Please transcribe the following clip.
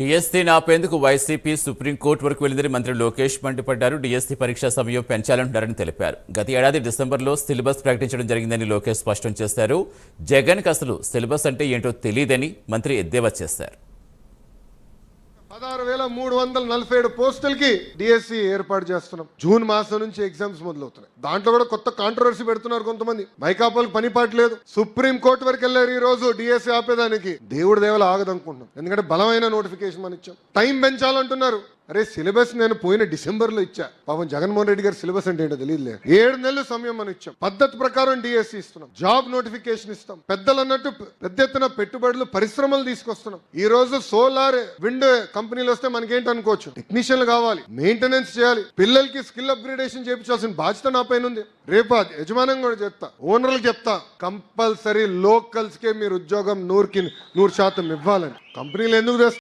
DSC నాపేందుకు YCP supreme court వరకు వెళ్ళిందని మంత్రి లోకేష్ మండిపడ్డారు. డిఎస్సీ పరీక్షా సమయం పెంచాలంటున్నారని తెలిపారు. గత ఏడాది డిసెంబర్లో సిలబస్ ప్రకటించడం జరిగిందని లోకేష్ స్పష్టం చేశారు. జగన్కి అసలు సిలబస్ అంటే ఏంటో తెలియదని మంత్రి ఎద్దేవా చేశారు. పదహారు వేల మూడు వందల నలభై ఏడు పోస్టులకి డిఎస్సి ఏర్పాటు చేస్తున్నాం. జూన్ మాసం నుంచి ఎగ్జామ్స్ మొదలవుతున్నాయి. దాంట్లో కూడా కొత్త కాంట్రవర్సీ పెడుతున్నారు కొంతమంది. మైకాపాలకు పని పాట లేదు. సుప్రీం కోర్టు వరకు వెళ్ళారు ఈ రోజు డిఎస్సీ ఆపేదానికి. దేవుడి ఆగదు అనుకుంటున్నాం. ఎందుకంటే బలమైన నోటిఫికేషన్ మనం ఇచ్చాం. టైం పెంచాలంటున్నారు. అరే సిలబస్ నేను పోయిన డిసెంబర్లో ఇచ్చా. పాపం జగన్మోహన్ రెడ్డి గారి సిలబస్ అంటే ఏంటో తెలియదులే. ఏడు నెలలు సమయం మనం ఇచ్చాం. పద్ధతి ప్రకారం డిఎస్సి ఇస్తున్నాం. జాబ్ నోటిఫికేషన్ ఇస్తాం. పెద్దలు అన్నట్టు పెద్ద ఎత్తున పెట్టుబడులు పరిశ్రమలు తీసుకొస్తున్నాం. ఈ రోజు సోలార్ విండ్ కంపెనీలు వస్తే మనకేంటి అనుకోవచ్చు? టెక్నీషియన్లు కావాలి. మెయింటెనెన్స్ చేయాలి. పిల్లలకి స్కిల్ అప్గ్రేడేషన్ చేయించాల్సిన బాధ్యత నా పైన ఉంది. రేపు యజమానం కూడా చెప్తా. ఓనర్లు చెప్తా. కంపల్సరీ లోకల్స్కే మీరు ఉద్యోగం నూరుకి నూరు శాతం ఇవ్వాలని. కంపెనీలు ఎందుకు